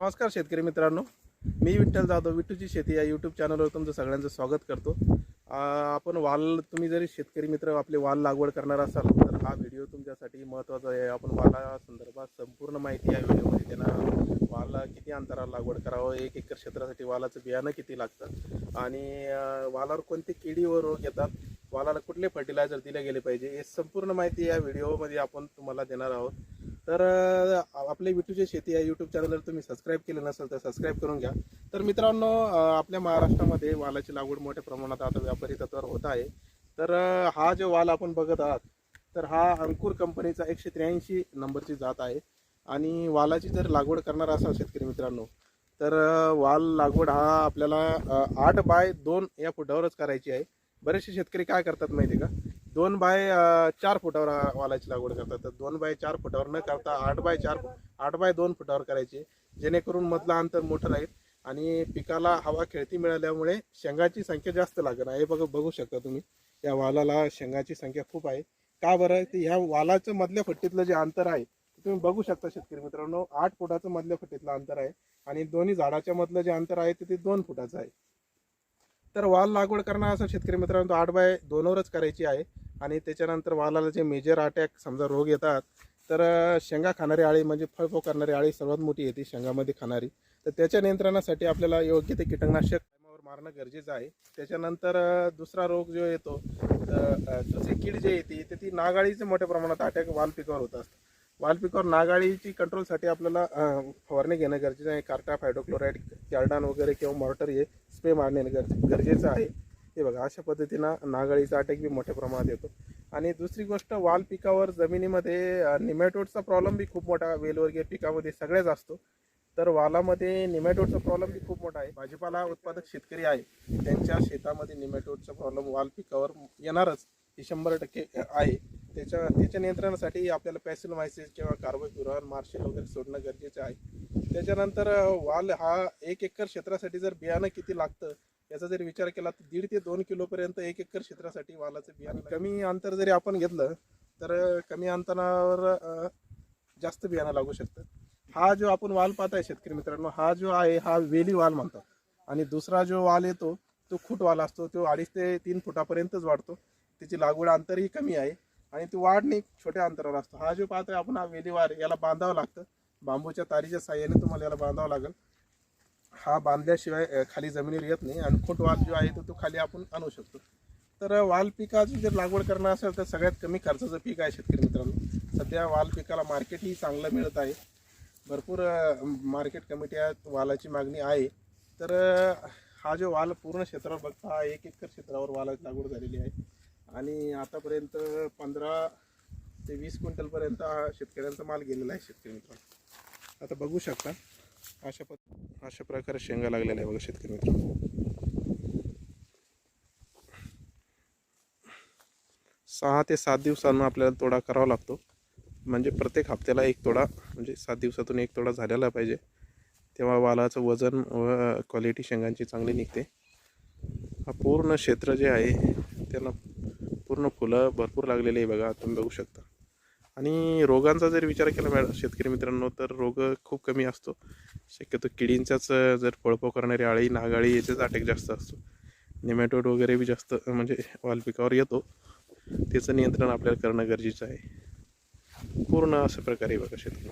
नमस्कार शेतकरी मित्रांनो. मी विठ्ठल जाधव विठ्ठूची शेती या यूट्यूब चॅनलवर तुमचं सगळ्यांचं स्वागत करतो. आपण वाल तुम्ही जरी शेतकरी मित्र आपले वाल लागवड करणार असाल तर हा व्हिडिओ तुमच्यासाठी महत्त्वाचा आहे. आपण वाला संदर्भात संपूर्ण माहिती या व्हिडिओमध्ये देणार वाला किती अंतराला लागवड करावं एक एकर क्षेत्रासाठी वालाचं बियाणं किती लागतं? आणि वालावर कोणते किडी व रोग येतात? वालाला कुठले फर्टिलायझर दिले गेले पाहिजे हे संपूर्ण माहिती या व्हिडिओमध्ये आपण तुम्हाला देणार आहोत. तर आपले विटूचे शेती या यूट्यूब चॅनलवर तुम्ही सबस्क्राईब केलं नसेल तर सबस्क्राईब करून घ्या. तर मित्रांनो आपल्या महाराष्ट्रामध्ये वालाची लागवड मोठ्या प्रमाणात आता व्यापारी तत्वावर होत आहे. तर हा जो वाल आपण बघत आहात तर हा अंकुर कंपनीचा एकशे त्र्याऐंशी नंबरची जात आहे. आणि वालाची जर लागवड करणार असाल शेतकरी मित्रांनो तर वाल लागवड हा आपल्याला आठ बाय दोन या फुटावरच करायची आहे. बरेचसे शेतकरी काय करतात माहिती आहे का? दोन बाय चार फुटावर वालाची लागवड करतात. तर दोन बाय चार फुटावर न करता आठ बाय चार आठ बाय दोन फुटावर करायची जेणेकरून मधला अंतर मोठं राहील आणि पिकाला हवा खेळती मिळाल्यामुळे शेंगाची संख्या जास्त लागणार हे बघ बघू शकता तुम्ही. या वालाला शेंगाची संख्या खूप आहे. का बरं? ते ह्या वालाचं मधल्या फट्टीतलं जे अंतर आहे ते तुम्ही बघू शकता शेतकरी मित्रांनो. आठ फुटाचं मधल्या फट्टीतलं अंतर आहे आणि दोन्ही झाडाच्या मधलं जे अंतर आहे ते ते दोन फुटाचं आहे. तर वाल लागवड करणार असं शेतकरी मित्रांनो तो आठ बाय दोनवरच करायची आहे. आणि त्याच्यानंतर वालाला जे मेजर अटॅक समजा रोग येतात तर शेंगा खाणारी आळी म्हणजे फळफो करणारी आळी सर्वात मोठी येते शेंगामध्ये खाणारी. तर त्याच्या नियंत्रणासाठी आपल्याला योग्य ते कीटकनाशक टायमावर मारणं गरजेचं आहे. त्याच्यानंतर दुसरा रोग जो येतो तर, कीड जे येते ते ती नागाळीचे मोठ्या प्रमाणात अटॅक वाल पिकावर होत असतं. वाल पिकावर नागाळीची कंट्रोलसाठी आपल्याला फवारणी घेणं गरजेचं आहे. कार्टा फायडोक्लोराईड कॅल्डान वगैरे किंवा मॉर्टर हे स्प्रे मारणे गरजे गरजेचं आहे. हे बघा अशा पद्धतीनं नागाळीचा अटॅक बी मोठ्या प्रमाणात येतो. आणि दुसरी गोष्ट वाल पिकावर जमिनीमध्ये निमॅटोडचा प्रॉब्लेम बी खूप मोठा वेलवर्गीय पिकामध्ये सगळ्याच असतो. तर वालामध्ये निमॅटोडचा प्रॉब्लेम बी खूप मोठा आहे. भाजीपाला उत्पादक शेतकरी आहे. त्यांच्या शेतामध्ये निमॅटोडचा प्रॉब्लेम वाल पिकावर येणारच हे शंभर टक्के आहे. त्याच्या त्याच्या नियंत्रणासाठी आपल्याला पॅसिल मायसिस किंवा कार्बोफ्युरॉन मार्शल वगैरे सोडणं गरजेचं आहे. त्याच्यानंतर वाल हा एक एकर क्षेत्रासाठी जर बियाणं किती लागतं याचा जर विचार केला तर दीड ते दोन किलोपर्यंत एक एकर क्षेत्रासाठी वालाचं बियाणं कमी अंतर जरी आपण घेतलं तर कमी अंतरावर जास्त बियाणं लागू शकतं. हा जो आपण वाल पाहताय शेतकरी मित्रांनो हा जो आहे हा वेली वाल म्हणतात. आणि दुसरा जो वाल येतो तो खूट वाल असतो तो अडीच ते तीन फुटापर्यंतच वाढतो. त्याची लागवड अंतरही कमी आहे. आणि ती वाढणी छोट्या अंतरावर असतो. हा जो पाहतोय आपण हा वेलीवार याला बांधावं लागतं. बांबूच्या तारीच्या साह्याने तुम्हाला याला बांधावं लागेल. हा बांधल्याशिवाय खाली जमिनीवर येत नाही आणि खोट वाल जो आहे तो तो खाली आपण आणू शकतो. तर वाल पिकाची जर लागवड करणार असेल तर सगळ्यात कमी खर्चाचं पीक आहे शेतकरी मित्रांनो. सध्या वाल पिकाला मार्केटही चांगलं मिळत आहे. भरपूर मार्केट कमिटी आहेत वालाची मागणी आहे. तर हा जो वाल पूर्ण क्षेत्रावर बघता हा एक एकर क्षेत्रावर वालाची लागवड झालेली आहे. आणि आतापर्यंत पंधरा ते वीस क्विंटलपर्यंत हा शेतकऱ्यांचा माल गेलेला आहे शेतकरी मित्रांनो. आता बघू शकता अशा पद अशा प्रकारे शेंगा लागलेल्या आहे बघा शेतकरी मित्रांनो. सहा ते सात दिवसांना आपल्याला तोडा करावा लागतो. म्हणजे प्रत्येक हप्त्याला एक तोडा म्हणजे सात दिवसातून एक तोडा झालेला पाहिजे. तेव्हा वालाचं वजन व क्वालिटी शेंगांची चांगली निघते. हा पूर्ण क्षेत्र जे आहे त्याला पूर्ण फुलं भरपूर लागलेली आहे बघा तुम्ही बघू शकता. आणि रोगांचा जर विचार केला मॅडम शेतकरी मित्रांनो तर रोग खूप कमी असतो. शक्यतो किडींचाच जर पळपो करणारी आळी नागाळी याचाच अटॅक जास्त असतो. निमॅटोड वगैरे बी जास्त म्हणजे वाल पिकावर येतो. त्याचं नियंत्रण आपल्याला करणं गरजेचं आहे. पूर्ण अशा प्रकारे बघा शेतकरी